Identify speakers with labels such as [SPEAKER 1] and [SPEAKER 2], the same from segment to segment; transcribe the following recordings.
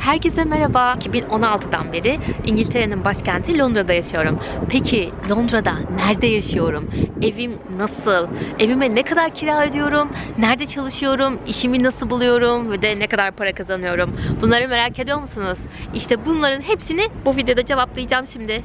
[SPEAKER 1] Herkese merhaba. 2016'dan beri İngiltere'nin başkenti Londra'da yaşıyorum. Peki Londra'da nerede yaşıyorum? Evim nasıl? Evime ne kadar kira ödüyorum? Nerede çalışıyorum? İşimi nasıl buluyorum? Ve de ne kadar para kazanıyorum? Bunları merak ediyor musunuz? İşte bunların hepsini bu videoda cevaplayacağım şimdi.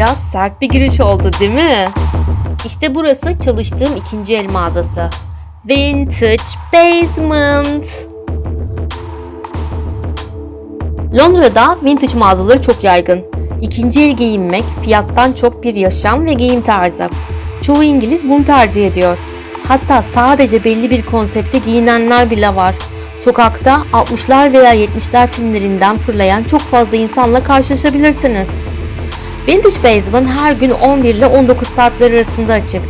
[SPEAKER 1] Biraz sert bir giriş oldu değil mi? İşte burası çalıştığım ikinci el mağazası. Vintage Basement. Londra'da vintage mağazaları çok yaygın. İkinci el giyinmek fiyattan çok bir yaşam ve giyim tarzı. Çoğu İngiliz bunu tercih ediyor. Hatta sadece belli bir konsepte giyinenler bile var. Sokakta 60'lar veya 70'ler filmlerinden fırlayan çok fazla insanla karşılaşabilirsiniz. Vintage Basement her gün 11 ile 19 saatler arasında açık.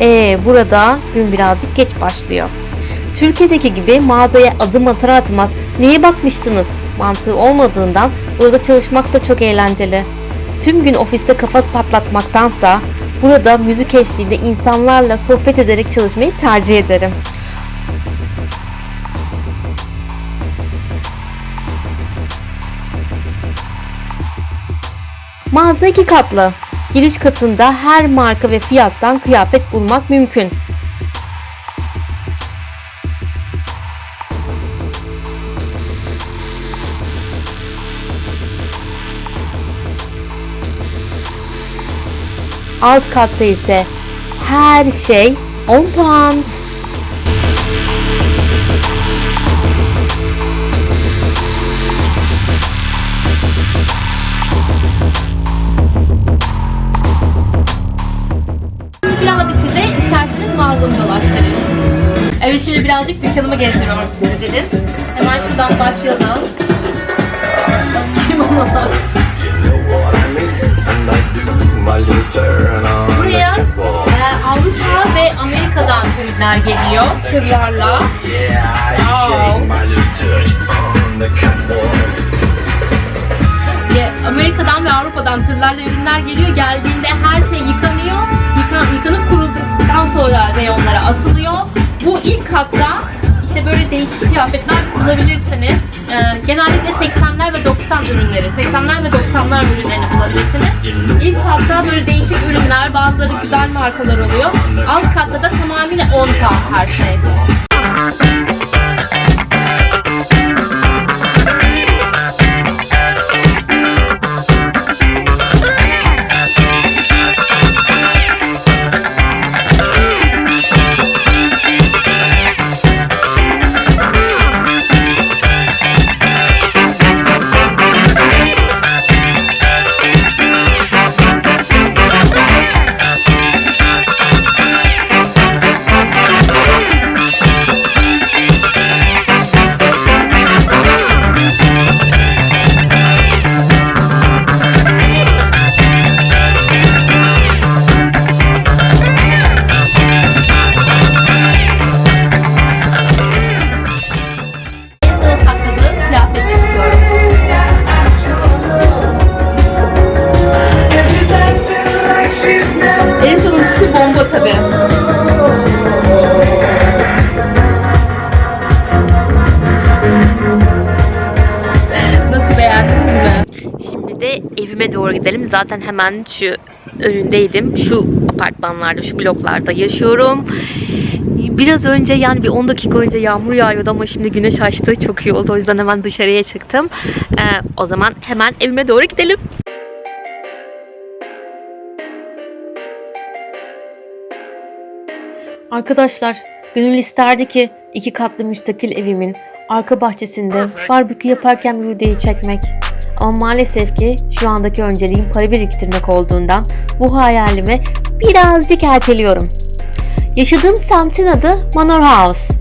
[SPEAKER 1] Ee, burada gün birazcık geç başlıyor. Türkiye'deki gibi mağazaya adım atar atmaz neye bakmıştınız mantığı olmadığından burada çalışmak da çok eğlenceli. Tüm gün ofiste kafa patlatmaktansa burada müzik eşliğinde insanlarla sohbet ederek çalışmayı tercih ederim. Mağaza iki katlı. Giriş katında her marka ve fiyattan kıyafet bulmak mümkün. Alt katta ise her şey 10 pound. Birazcık dükkanımı gezdiriyorum size dedim. Hemen şuradan başlayalım. Buraya e, Avrupa ve Amerika'dan ürünler geliyor tırlarla. Wow. Amerika'dan ve Avrupa'dan tırlarla ürünler geliyor. Geldiğinde her şey yıkanıyor. Yıkan, yıkanıp kurulduktan sonra reyonlara asılıyor. Bu ilk katta işte böyle değişik kıyafetler bulabilirsiniz. Ee, genellikle 80'ler ve 90 ürünleri, 80'ler ve 90'lar ürünlerini bulabilirsiniz. İlk katta böyle değişik ürünler, bazıları güzel markalar oluyor. Alt katta da tamamıyla 10 pound her şey. Evime doğru gidelim. Zaten hemen şu önündeydim. Şu apartmanlarda, şu bloklarda yaşıyorum. Biraz önce yani bir 10 dakika önce yağmur yağıyordu ama şimdi güneş açtı. Çok iyi oldu. O yüzden hemen dışarıya çıktım. Ee, o zaman hemen evime doğru gidelim. Arkadaşlar, gönül isterdi ki iki katlı müstakil evimin arka bahçesinde barbekü yaparken bir videoyu çekmek. Ama maalesef ki şu andaki önceliğim para biriktirmek olduğundan bu hayalimi birazcık erteliyorum. Yaşadığım semtin adı Manor House.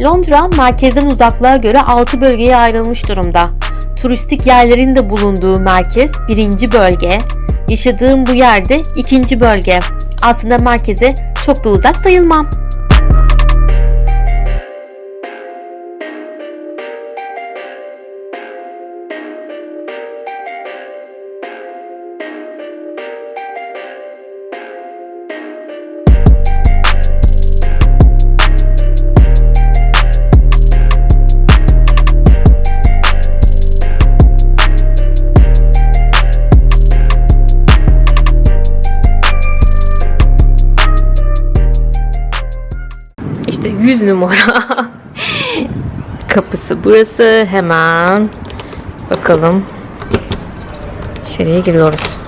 [SPEAKER 1] Londra merkezden uzaklığa göre 6 bölgeye ayrılmış durumda. Turistik yerlerin de bulunduğu merkez birinci bölge. Yaşadığım bu yerde ikinci bölge. Aslında merkeze çok da uzak sayılmam. Burası. Hemen bakalım. İçeriye giriyoruz.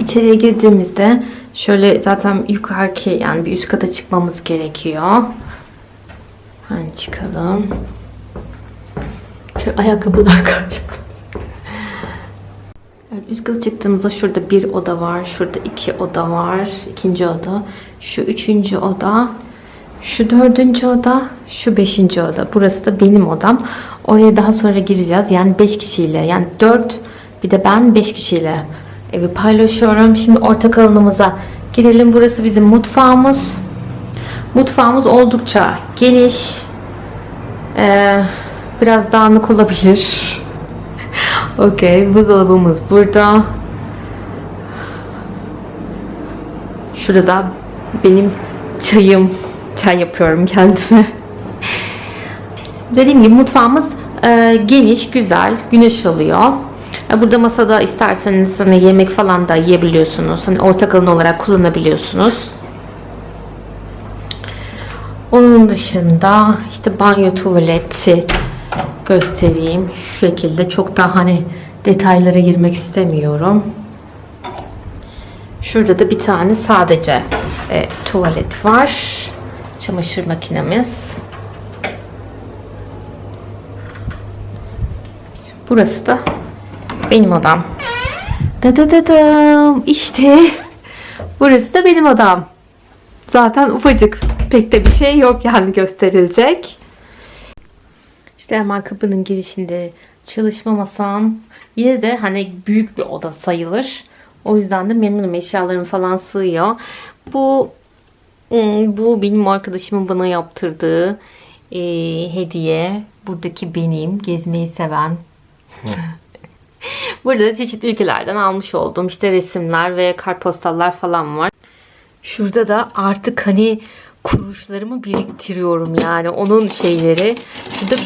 [SPEAKER 1] İçeriye girdiğimizde şöyle zaten yukarıki yani bir üst kata çıkmamız gerekiyor. Hani çıkalım. Şöyle ayakkabılar karşılıklı. Kata çıktığımızda şurada bir oda var. Şurada iki oda var. ikinci oda. Şu üçüncü oda. Şu dördüncü oda. Şu beşinci oda. Burası da benim odam. Oraya daha sonra gireceğiz. Yani beş kişiyle. Yani dört bir de ben beş kişiyle evi paylaşıyorum. Şimdi ortak alanımıza girelim. Burası bizim mutfağımız. Mutfağımız oldukça geniş. Ee, biraz dağınık olabilir. Okey, buzdolabımız burada. Şurada da benim çayım. Çay yapıyorum kendime. Dediğim gibi mutfağımız e, geniş, güzel, güneş alıyor. E, Burada masada isterseniz hani yemek falan da yiyebiliyorsunuz. Hani ortak alan olarak kullanabiliyorsunuz. Onun dışında işte banyo tuvaleti göstereyim. Şu şekilde çok daha hani detaylara girmek istemiyorum. Şurada da bir tane sadece e, tuvalet var. Çamaşır makinemiz. Burası da benim odam. Da da da da işte burası da benim odam. Zaten ufacık pek de bir şey yok yani gösterilecek. İşte hemen kapının girişinde çalışma masam. Yine de hani büyük bir oda sayılır. O yüzden de memnunum eşyalarım falan sığıyor. Bu hmm, bu benim arkadaşımın bana yaptırdığı e, hediye. Buradaki benim gezmeyi seven. Burada da çeşitli ülkelerden almış olduğum işte resimler ve kartpostallar falan var. Şurada da artık hani kuruşlarımı biriktiriyorum yani onun şeyleri. Şurada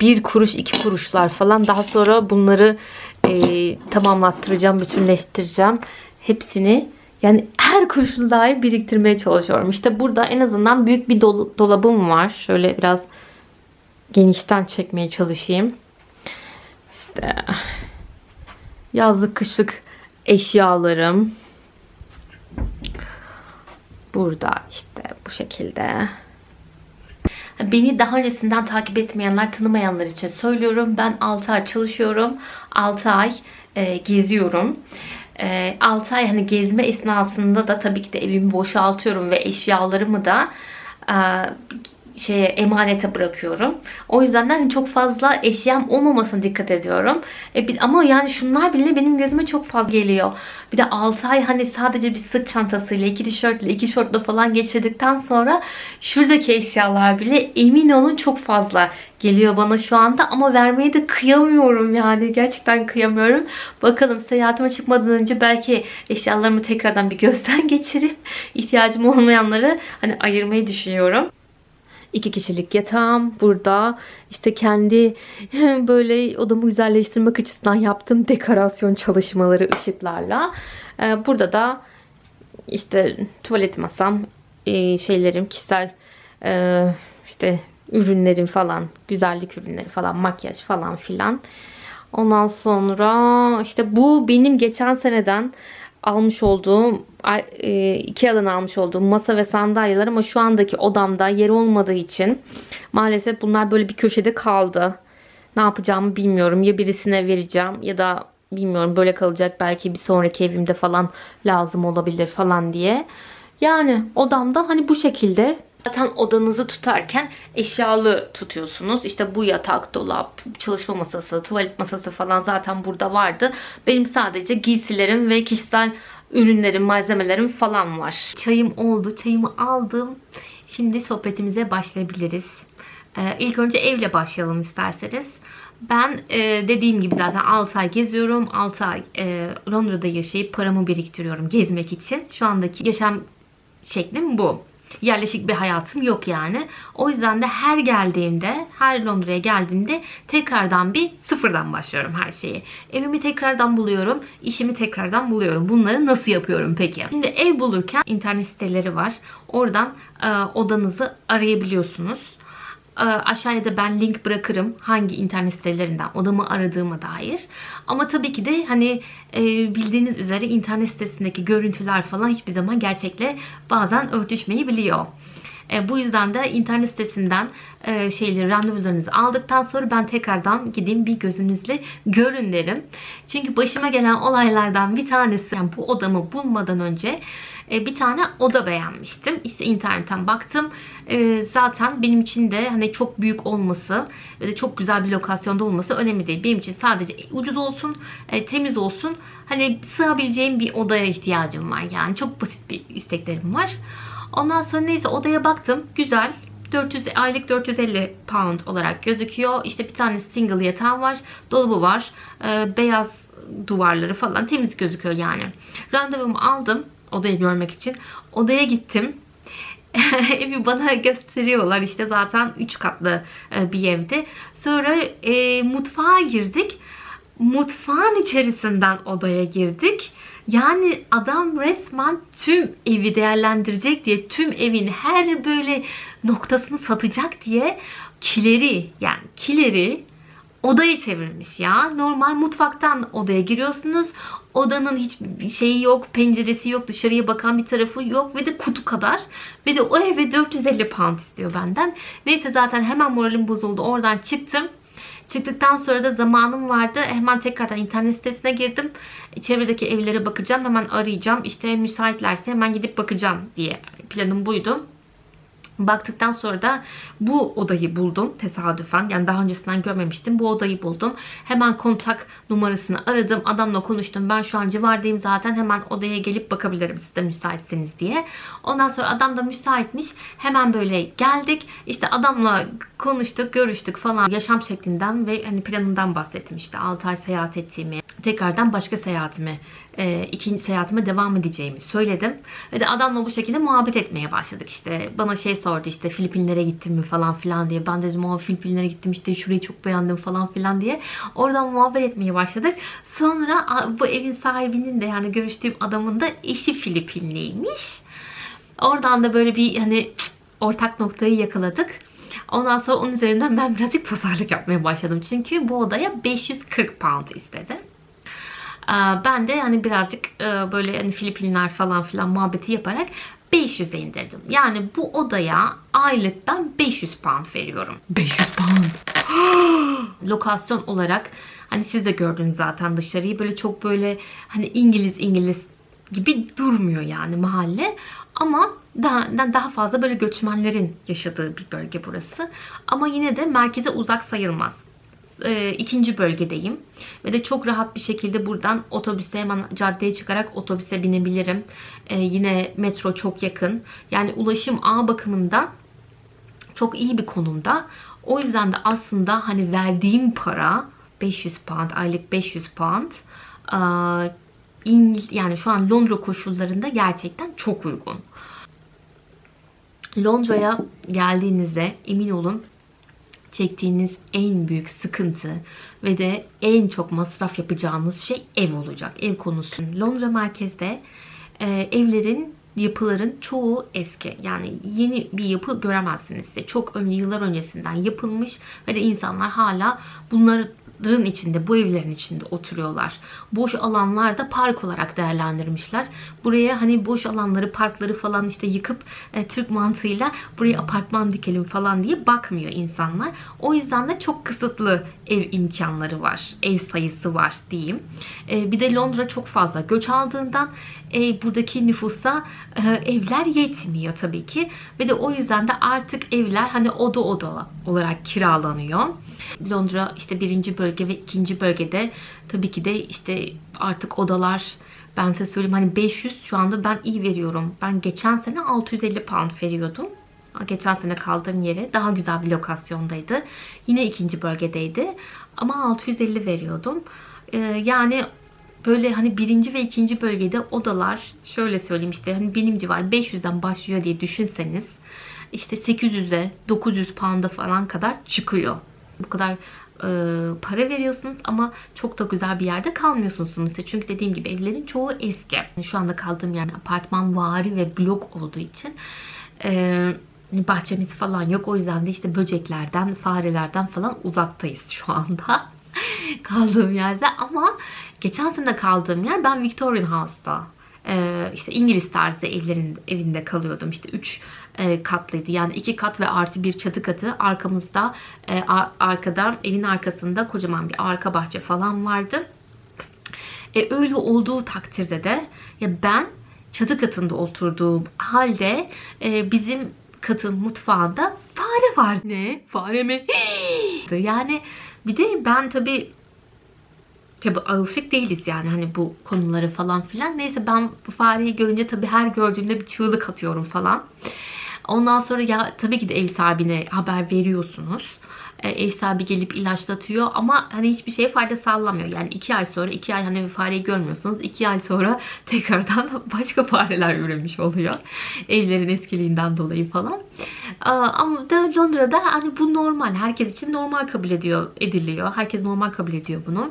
[SPEAKER 1] bir kuruş iki kuruşlar falan. Daha sonra bunları e, tamamlattıracağım bütünleştireceğim. Hepsini yani her kuruşunu dahi biriktirmeye çalışıyorum. İşte burada en azından büyük bir dol- dolabım var. Şöyle biraz genişten çekmeye çalışayım. İşte yazlık kışlık eşyalarım. Burada işte bu şekilde Beni daha öncesinden takip etmeyenler, tanımayanlar için söylüyorum. Ben 6 ay çalışıyorum. 6 ay e, geziyorum. E, 6 ay hani gezme esnasında da tabii ki de evimi boşaltıyorum ve eşyalarımı da e, şeye emanete bırakıyorum. O yüzden de hani çok fazla eşyam olmamasına dikkat ediyorum. E, bir- ama yani şunlar bile benim gözüme çok fazla geliyor. Bir de 6 ay hani sadece bir sırt çantasıyla, iki tişörtle, iki şortla falan geçirdikten sonra şuradaki eşyalar bile emin olun çok fazla geliyor bana şu anda ama vermeyi de kıyamıyorum yani gerçekten kıyamıyorum. Bakalım seyahatime çıkmadan önce belki eşyalarımı tekrardan bir gözden geçirip ihtiyacım olmayanları hani ayırmayı düşünüyorum. İki kişilik yatağım burada. İşte kendi böyle odamı güzelleştirmek açısından yaptığım dekorasyon çalışmaları ışıklarla. Ee, Burada da işte tuvalet masam, e, şeylerim, kişisel e, işte ürünlerim falan, güzellik ürünleri falan, makyaj falan filan. Ondan sonra işte bu benim geçen seneden almış olduğum e, Ikea'dan almış olduğum masa ve sandalyeler ama şu andaki odamda yer olmadığı için maalesef bunlar böyle bir köşede kaldı. Ne yapacağımı bilmiyorum. Ya birisine vereceğim ya da bilmiyorum böyle kalacak. Belki bir sonraki evimde falan lazım olabilir falan diye. Yani odamda hani bu şekilde Zaten odanızı tutarken eşyalı tutuyorsunuz. İşte bu yatak, dolap, çalışma masası, tuvalet masası falan zaten burada vardı. Benim sadece giysilerim ve kişisel ürünlerim, malzemelerim falan var. Çayım oldu. Çayımı aldım. Şimdi sohbetimize başlayabiliriz. Ee, ilk önce evle başlayalım isterseniz. Ben e, dediğim gibi zaten 6 ay geziyorum. 6 ay e, Londra'da yaşayıp paramı biriktiriyorum gezmek için. Şu andaki yaşam şeklim bu. Yerleşik bir hayatım yok yani. O yüzden de her geldiğimde, her Londra'ya geldiğimde tekrardan bir sıfırdan başlıyorum her şeyi. Evimi tekrardan buluyorum, işimi tekrardan buluyorum. Bunları nasıl yapıyorum peki? Şimdi ev bulurken internet siteleri var. Oradan e, odanızı arayabiliyorsunuz. E, Aşağıya da ben link bırakırım hangi internet sitelerinden odamı aradığıma dair. Ama tabii ki de hani e, bildiğiniz üzere internet sitesindeki görüntüler falan hiçbir zaman gerçekle bazen örtüşmeyebiliyor. E, bu yüzden de internet sitesinden e, şeyleri, randevularınızı aldıktan sonra ben tekrardan gideyim bir gözünüzle görün derim. Çünkü başıma gelen olaylardan bir tanesi yani bu odamı bulmadan önce e, bir tane oda beğenmiştim. İşte internetten baktım. E, zaten benim için de hani çok büyük olması ve de çok güzel bir lokasyonda olması önemli değil. Benim için sadece ucuz olsun, e, temiz olsun. Hani sığabileceğim bir odaya ihtiyacım var. Yani çok basit bir isteklerim var. Ondan sonra neyse odaya baktım. Güzel. 400 aylık 450 pound olarak gözüküyor. İşte bir tane single yatağı var. Dolabı var. E, beyaz duvarları falan temiz gözüküyor yani. Randevumu aldım odayı görmek için. Odaya gittim. Evi bana gösteriyorlar. İşte zaten 3 katlı e, bir evdi. Sonra e, mutfağa girdik. Mutfağın içerisinden odaya girdik. Yani adam resmen tüm evi değerlendirecek diye tüm evin her böyle noktasını satacak diye kileri yani kileri odaya çevirmiş ya. Normal mutfaktan odaya giriyorsunuz. Odanın hiçbir şeyi yok, penceresi yok, dışarıya bakan bir tarafı yok ve de kutu kadar. Ve de o eve 450 pound istiyor benden. Neyse zaten hemen moralim bozuldu. Oradan çıktım. Çıktıktan sonra da zamanım vardı. Hemen tekrardan internet sitesine girdim. Çevredeki evlere bakacağım. Hemen arayacağım. İşte müsaitlerse hemen gidip bakacağım diye planım buydu. Baktıktan sonra da bu odayı buldum tesadüfen. Yani daha öncesinden görmemiştim. Bu odayı buldum. Hemen kontak numarasını aradım. Adamla konuştum. Ben şu an civardayım zaten. Hemen odaya gelip bakabilirim siz de müsaitseniz diye. Ondan sonra adam da müsaitmiş. Hemen böyle geldik. İşte adamla konuştuk, görüştük falan. Yaşam şeklinden ve hani planından bahsettim işte. 6 ay seyahat ettiğimi, tekrardan başka seyahatimi, e, ikinci seyahatime devam edeceğimi söyledim. Ve de adamla bu şekilde muhabbet etmeye başladık. İşte bana şey sordu işte Filipinlere gittim mi falan filan diye. Ben dedim o Filipinlere gittim işte şurayı çok beğendim falan filan diye. Oradan muhabbet etmeye başladık. Sonra bu evin sahibinin de yani görüştüğüm adamın da eşi Filipinliymiş. Oradan da böyle bir hani ortak noktayı yakaladık. Ondan sonra onun üzerinden ben birazcık pazarlık yapmaya başladım. Çünkü bu odaya 540 pound istedi. Ben de hani birazcık e, böyle hani Filipinler falan filan muhabbeti yaparak 500'e indirdim. Yani bu odaya aylık ben 500 pound veriyorum. 500 pound. Lokasyon olarak hani siz de gördünüz zaten dışarıyı böyle çok böyle hani İngiliz İngiliz gibi durmuyor yani mahalle. Ama daha, daha fazla böyle göçmenlerin yaşadığı bir bölge burası. Ama yine de merkeze uzak sayılmaz e, ikinci bölgedeyim. Ve de çok rahat bir şekilde buradan otobüse hemen caddeye çıkarak otobüse binebilirim. E, yine metro çok yakın. Yani ulaşım ağ bakımından çok iyi bir konumda. O yüzden de aslında hani verdiğim para 500 pound, aylık 500 pound yani şu an Londra koşullarında gerçekten çok uygun. Londra'ya geldiğinizde emin olun çektiğiniz en büyük sıkıntı ve de en çok masraf yapacağınız şey ev olacak. Ev konusu. Londra merkezde e, evlerin yapıların çoğu eski. Yani yeni bir yapı göremezsiniz size. Çok ön, yıllar öncesinden yapılmış ve de insanlar hala bunları Dırın içinde, bu evlerin içinde oturuyorlar. Boş alanlar da park olarak değerlendirmişler. Buraya hani boş alanları, parkları falan işte yıkıp e, Türk mantığıyla buraya apartman dikelim falan diye bakmıyor insanlar. O yüzden de çok kısıtlı ev imkanları var. Ev sayısı var diyeyim. E, bir de Londra çok fazla göç aldığından e, buradaki nüfusa e, evler yetmiyor tabii ki. Ve de o yüzden de artık evler hani oda oda olarak kiralanıyor. Londra işte birinci bölge ve ikinci bölgede tabii ki de işte artık odalar ben size söyleyeyim hani 500 şu anda ben iyi veriyorum. Ben geçen sene 650 pound veriyordum. Geçen sene kaldığım yere daha güzel bir lokasyondaydı. Yine ikinci bölgedeydi. Ama 650 veriyordum. Ee, yani böyle hani birinci ve ikinci bölgede odalar şöyle söyleyeyim işte hani benim civar 500'den başlıyor diye düşünseniz işte 800'e 900 pound'a falan kadar çıkıyor. Bu kadar e, para veriyorsunuz ama çok da güzel bir yerde kalmıyorsunuz sonuçta. Çünkü dediğim gibi evlerin çoğu eski. Şu anda kaldığım yer apartman vari ve blok olduğu için e, bahçemiz falan yok. O yüzden de işte böceklerden, farelerden falan uzaktayız şu anda. kaldığım yerde ama geçen sene kaldığım yer ben Victorian House'da işte İngiliz tarzı evlerin evinde kalıyordum. İşte 3 e, katlıydı. Yani 2 kat ve artı bir çatı katı. Arkamızda e, ar- arkada evin arkasında kocaman bir arka bahçe falan vardı. E, öyle olduğu takdirde de ya ben çatı katında oturduğum halde e, bizim katın mutfağında fare var. Ne? Fare mi? yani bir de ben tabii tabii alışık değiliz yani hani bu konuları falan filan. Neyse ben bu fareyi görünce tabii her gördüğümde bir çığlık atıyorum falan. Ondan sonra ya tabii ki de ev sahibine haber veriyorsunuz. E, ev sahibi gelip ilaçlatıyor ama hani hiçbir şeye fayda sağlamıyor. Yani iki ay sonra iki ay hani fareyi görmüyorsunuz. iki ay sonra tekrardan başka fareler üremiş oluyor. Evlerin eskiliğinden dolayı falan. Ama da Londra'da hani bu normal. Herkes için normal kabul ediyor, ediliyor. Herkes normal kabul ediyor bunu.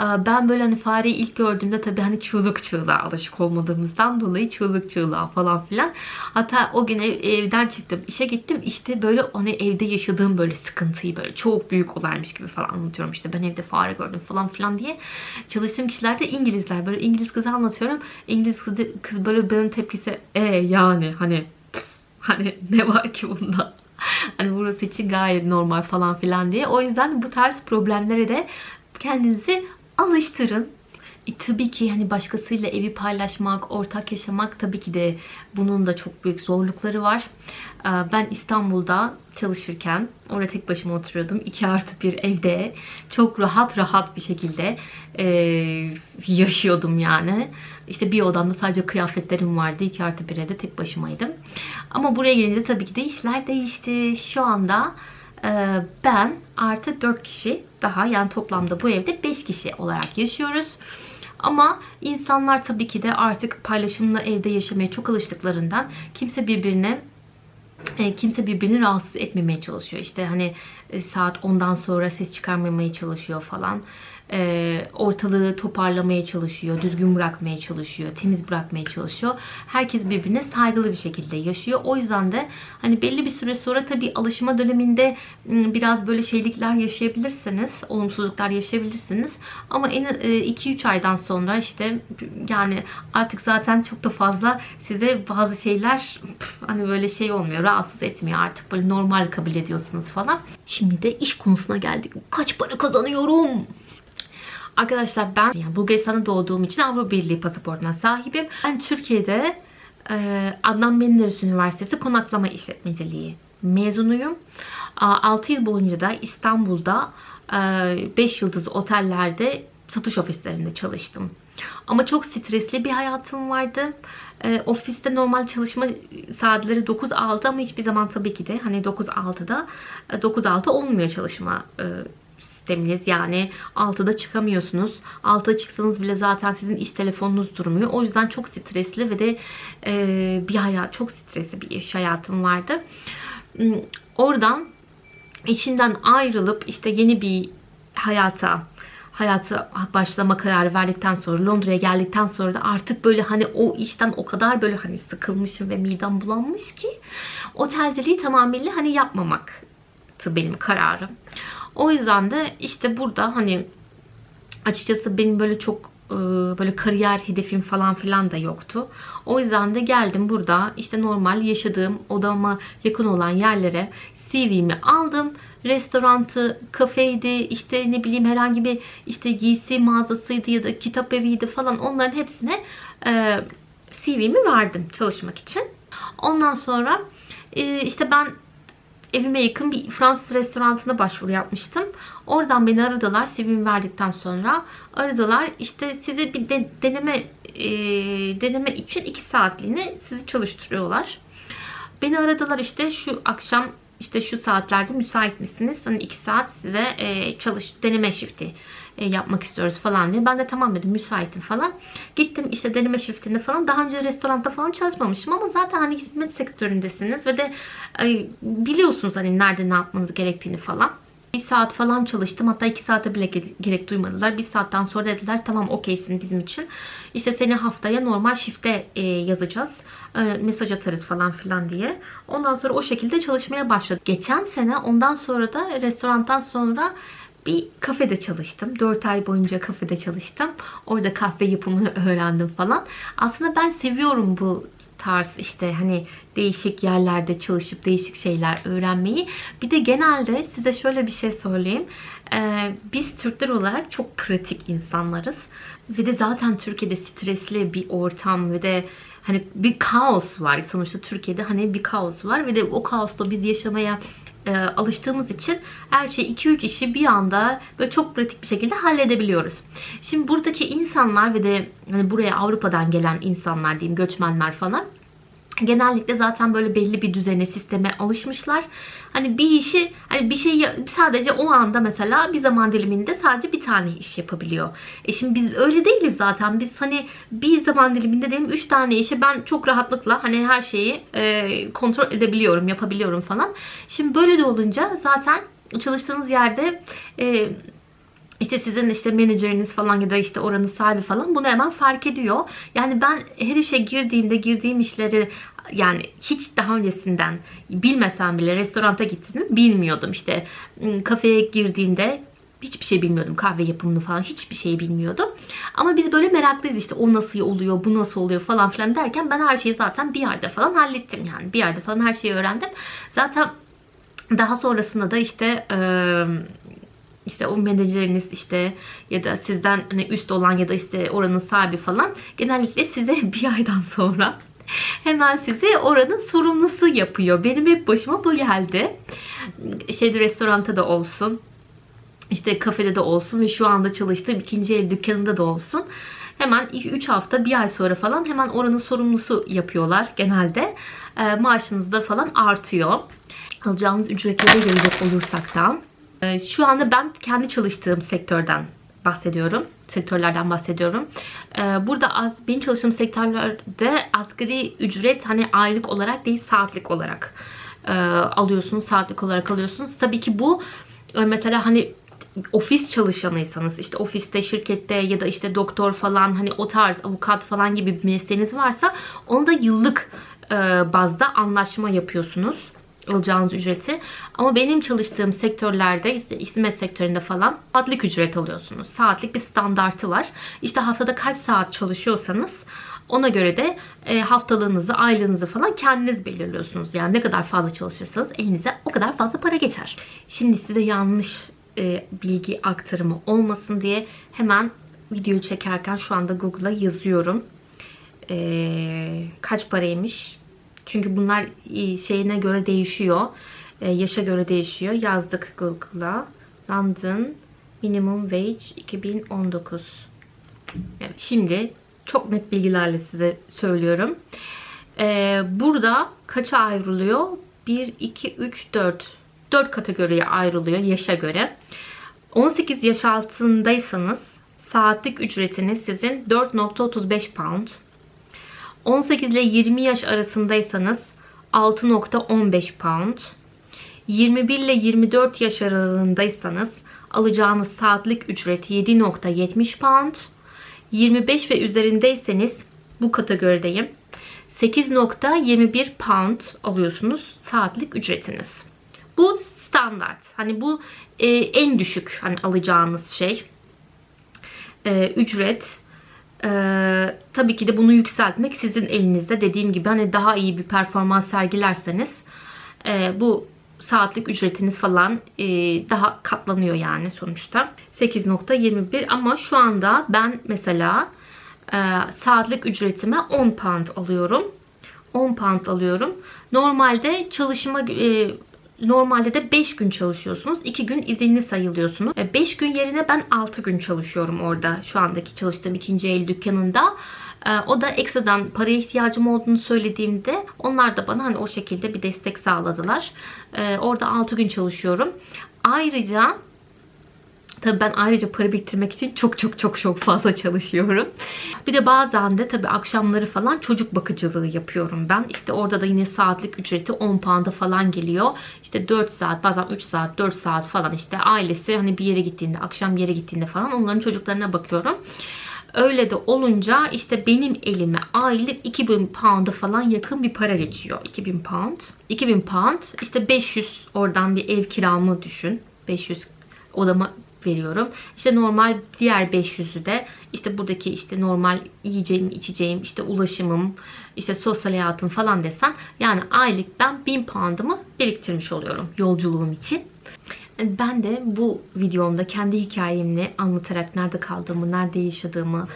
[SPEAKER 1] Ben böyle hani fareyi ilk gördüğümde tabii hani çığlık çığlığa alışık olmadığımızdan dolayı çığlık çığlığa falan filan. Hatta o gün ev, evden çıktım, işe gittim. işte böyle hani evde yaşadığım böyle sıkıntıyı böyle çok büyük olaymış gibi falan anlatıyorum. işte ben evde fare gördüm falan filan diye. Çalıştığım kişiler de İngilizler. Böyle İngiliz kızı anlatıyorum. İngiliz kızı, kız böyle benim tepkisi e yani hani hani ne var ki bunda? hani burası için gayet normal falan filan diye. O yüzden bu tarz problemlere de kendinizi alıştırın. E, tabii ki hani başkasıyla evi paylaşmak, ortak yaşamak tabii ki de bunun da çok büyük zorlukları var. E, ben İstanbul'da çalışırken orada tek başıma oturuyordum. 2 artı bir evde çok rahat rahat bir şekilde e, yaşıyordum yani. İşte bir odamda sadece kıyafetlerim vardı. 2 artı bir evde tek başımaydım. Ama buraya gelince tabii ki de işler değişti. Şu anda ben artı 4 kişi daha yani toplamda bu evde 5 kişi olarak yaşıyoruz. Ama insanlar tabii ki de artık paylaşımlı evde yaşamaya çok alıştıklarından kimse birbirine e, kimse birbirini rahatsız etmemeye çalışıyor. İşte hani e, saat 10'dan sonra ses çıkarmamaya çalışıyor falan e, ortalığı toparlamaya çalışıyor, düzgün bırakmaya çalışıyor, temiz bırakmaya çalışıyor. Herkes birbirine saygılı bir şekilde yaşıyor. O yüzden de hani belli bir süre sonra tabii alışma döneminde biraz böyle şeylikler yaşayabilirsiniz, olumsuzluklar yaşayabilirsiniz. Ama en 2-3 aydan sonra işte yani artık zaten çok da fazla size bazı şeyler hani böyle şey olmuyor, rahatsız etmiyor artık böyle normal kabul ediyorsunuz falan. Şimdi de iş konusuna geldik. Kaç para kazanıyorum? Arkadaşlar ben yani Bulgaristan'da doğduğum için Avrupa Birliği pasaportuna sahibim. Ben Türkiye'de e, Adnan Menderes Üniversitesi konaklama işletmeciliği mezunuyum. 6 yıl boyunca da İstanbul'da 5 e, yıldız otellerde satış ofislerinde çalıştım. Ama çok stresli bir hayatım vardı. E, ofiste normal çalışma saatleri 9-6 ama hiçbir zaman tabii ki de hani 9-6'da 9-6 olmuyor çalışma e, sisteminiz. Yani 6'da çıkamıyorsunuz. 6'da çıksanız bile zaten sizin iş telefonunuz durmuyor. O yüzden çok stresli ve de e, bir hayat, çok stresli bir iş hayatım vardı. Hmm, oradan işinden ayrılıp işte yeni bir hayata hayatı başlama kararı verdikten sonra Londra'ya geldikten sonra da artık böyle hani o işten o kadar böyle hani sıkılmışım ve midem bulanmış ki otelciliği tamamıyla hani yapmamak benim kararım. O yüzden de işte burada hani açıkçası benim böyle çok e, böyle kariyer hedefim falan filan da yoktu. O yüzden de geldim burada işte normal yaşadığım odama yakın olan yerlere CV'mi aldım. Restorantı, kafeydi, işte ne bileyim herhangi bir işte giysi mağazasıydı ya da kitap eviydi falan onların hepsine e, CV'mi verdim çalışmak için. Ondan sonra e, işte ben evime yakın bir Fransız restoranına başvuru yapmıştım. Oradan beni aradılar. CV'mi verdikten sonra aradılar. İşte size bir de, deneme e, deneme için 2 saatliğine sizi çalıştırıyorlar. Beni aradılar işte şu akşam işte şu saatlerde müsait misiniz? Hani 2 saat size e, çalış deneme shifti e, yapmak istiyoruz falan diye. Ben de tamam dedim müsaitim falan. Gittim işte deneme shiftinde falan. Daha önce restoranda falan çalışmamışım ama zaten hani hizmet sektöründesiniz ve de biliyorsunuz hani nerede ne yapmanız gerektiğini falan. Bir saat falan çalıştım. Hatta iki saate bile gerek duymadılar. Bir saatten sonra dediler tamam okeysin bizim için. İşte seni haftaya normal shifte e, yazacağız. E, mesaj atarız falan filan diye. Ondan sonra o şekilde çalışmaya başladım. Geçen sene ondan sonra da restorandan sonra bir kafede çalıştım. 4 ay boyunca kafede çalıştım. Orada kahve yapımını öğrendim falan. Aslında ben seviyorum bu tarz işte hani değişik yerlerde çalışıp değişik şeyler öğrenmeyi. Bir de genelde size şöyle bir şey söyleyeyim. Ee, biz Türkler olarak çok pratik insanlarız. Ve de zaten Türkiye'de stresli bir ortam ve de hani bir kaos var. Sonuçta Türkiye'de hani bir kaos var ve de o kaosta biz yaşamaya e, alıştığımız için her şey 2-3 işi bir anda böyle çok pratik bir şekilde halledebiliyoruz. Şimdi buradaki insanlar ve de hani buraya Avrupa'dan gelen insanlar diyeyim göçmenler falan genellikle zaten böyle belli bir düzene, sisteme alışmışlar. Hani bir işi, hani bir şeyi sadece o anda mesela bir zaman diliminde sadece bir tane iş yapabiliyor. E şimdi biz öyle değiliz zaten. Biz hani bir zaman diliminde diyelim 3 tane işi ben çok rahatlıkla hani her şeyi e, kontrol edebiliyorum, yapabiliyorum falan. Şimdi böyle de olunca zaten çalıştığınız yerde e, işte sizin işte menajeriniz falan ya da işte oranın sahibi falan bunu hemen fark ediyor. Yani ben her işe girdiğimde girdiğim işleri yani hiç daha öncesinden bilmesem bile restoranta gittiğimi bilmiyordum. İşte kafeye girdiğimde hiçbir şey bilmiyordum. Kahve yapımını falan hiçbir şey bilmiyordum. Ama biz böyle meraklıyız işte o nasıl oluyor, bu nasıl oluyor falan filan derken ben her şeyi zaten bir yerde falan hallettim yani. Bir yerde falan her şeyi öğrendim. Zaten daha sonrasında da işte işte o menajeriniz işte ya da sizden hani üst olan ya da işte oranın sahibi falan genellikle size bir aydan sonra hemen sizi oranın sorumlusu yapıyor. Benim hep başıma bu geldi. Şeyde restoranta da olsun. işte kafede de olsun ve şu anda çalıştığım ikinci el dükkanında da olsun. Hemen 3 hafta bir ay sonra falan hemen oranın sorumlusu yapıyorlar genelde. E, maaşınız da falan artıyor. Alacağınız ücretlere gelecek olursak. E, şu anda ben kendi çalıştığım sektörden bahsediyorum. Sektörlerden bahsediyorum. Ee, burada az, benim çalıştığım sektörlerde asgari ücret hani aylık olarak değil saatlik olarak e, alıyorsunuz. Saatlik olarak alıyorsunuz. Tabii ki bu e, mesela hani ofis çalışanıysanız işte ofiste şirkette ya da işte doktor falan hani o tarz avukat falan gibi bir mesleğiniz varsa onda yıllık e, bazda anlaşma yapıyorsunuz alacağınız ücreti. Ama benim çalıştığım sektörlerde hizmet sektöründe falan saatlik ücret alıyorsunuz. Saatlik bir standartı var. İşte haftada kaç saat çalışıyorsanız ona göre de e, haftalığınızı, aylığınızı falan kendiniz belirliyorsunuz. Yani ne kadar fazla çalışırsanız elinize o kadar fazla para geçer. Şimdi size yanlış e, bilgi aktarımı olmasın diye hemen video çekerken şu anda Google'a yazıyorum. E, kaç paraymış çünkü bunlar e, şeyine göre değişiyor. E, yaşa göre değişiyor. Yazdık Google'a. London Minimum Wage 2019. Evet, şimdi çok net bilgilerle size söylüyorum. E, burada kaça ayrılıyor? 1, 2, 3, 4. 4 kategoriye ayrılıyor yaşa göre. 18 yaş altındaysanız saatlik ücretiniz sizin 4.35 pound. 18 ile 20 yaş arasındaysanız 6.15 pound. 21 ile 24 yaş aralığındaysanız alacağınız saatlik ücret 7.70 pound. 25 ve üzerindeyseniz bu kategorideyim. 8.21 pound alıyorsunuz saatlik ücretiniz. Bu standart. Hani bu e, en düşük hani alacağınız şey. E, ücret. E, tabii ki de bunu yükseltmek sizin elinizde. Dediğim gibi hani daha iyi bir performans sergilerseniz e, bu saatlik ücretiniz falan e, daha katlanıyor yani sonuçta. 8.21 ama şu anda ben mesela e, saatlik ücretime 10 pound alıyorum. 10 pound alıyorum. Normalde çalışma e, normalde de 5 gün çalışıyorsunuz. 2 gün izinli sayılıyorsunuz. 5 gün yerine ben 6 gün çalışıyorum orada. Şu andaki çalıştığım ikinci el dükkanında. E, O da ekstradan paraya ihtiyacım olduğunu söylediğimde onlar da bana hani o şekilde bir destek sağladılar. E, Orada 6 gün çalışıyorum. Ayrıca Tabii ben ayrıca para biriktirmek için çok çok çok çok fazla çalışıyorum. Bir de bazen de tabii akşamları falan çocuk bakıcılığı yapıyorum ben. İşte orada da yine saatlik ücreti 10 pound'a falan geliyor. İşte 4 saat bazen 3 saat 4 saat falan işte ailesi hani bir yere gittiğinde akşam bir yere gittiğinde falan onların çocuklarına bakıyorum. Öyle de olunca işte benim elime aylık 2000 pound'a falan yakın bir para geçiyor. 2000 pound. 2000 pound işte 500 oradan bir ev kiramı düşün. 500 odama veriyorum. İşte normal diğer 500'ü de işte buradaki işte normal yiyeceğim, içeceğim, işte ulaşımım, işte sosyal hayatım falan desen yani aylık ben 1000 pound'ımı biriktirmiş oluyorum yolculuğum için. Ben de bu videomda kendi hikayemi anlatarak nerede kaldığımı, nerede yaşadığımı,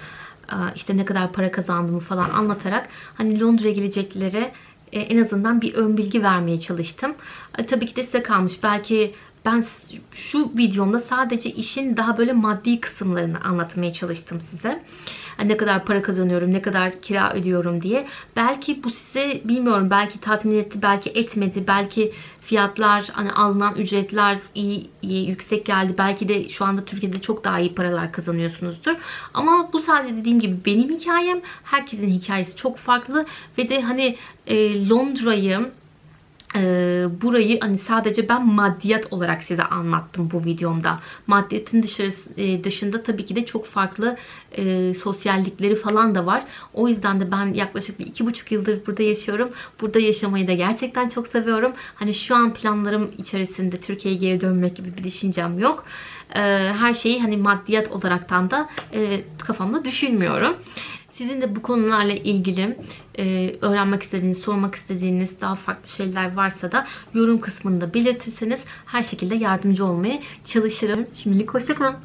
[SPEAKER 1] işte ne kadar para kazandığımı falan anlatarak hani Londra'ya geleceklere e, en azından bir ön bilgi vermeye çalıştım. E, Tabii ki de size kalmış. Belki ben şu videomda sadece işin daha böyle maddi kısımlarını anlatmaya çalıştım size. Ne kadar para kazanıyorum, ne kadar kira ödüyorum diye. Belki bu size bilmiyorum belki tatmin etti, belki etmedi, belki fiyatlar, hani alınan ücretler iyi, iyi yüksek geldi. Belki de şu anda Türkiye'de çok daha iyi paralar kazanıyorsunuzdur. Ama bu sadece dediğim gibi benim hikayem. Herkesin hikayesi çok farklı ve de hani e, Londra'yı burayı hani sadece ben maddiyat olarak size anlattım bu videomda. Maddiyatın dışarısı, e, dışında tabii ki de çok farklı e, sosyallikleri falan da var. O yüzden de ben yaklaşık bir iki buçuk yıldır burada yaşıyorum. Burada yaşamayı da gerçekten çok seviyorum. Hani şu an planlarım içerisinde Türkiye'ye geri dönmek gibi bir düşüncem yok. Ee, her şeyi hani maddiyat olaraktan da e, kafamda düşünmüyorum. Sizin de bu konularla ilgili e, öğrenmek istediğiniz, sormak istediğiniz daha farklı şeyler varsa da yorum kısmında belirtirseniz her şekilde yardımcı olmaya çalışırım. Şimdilik hoşçakalın.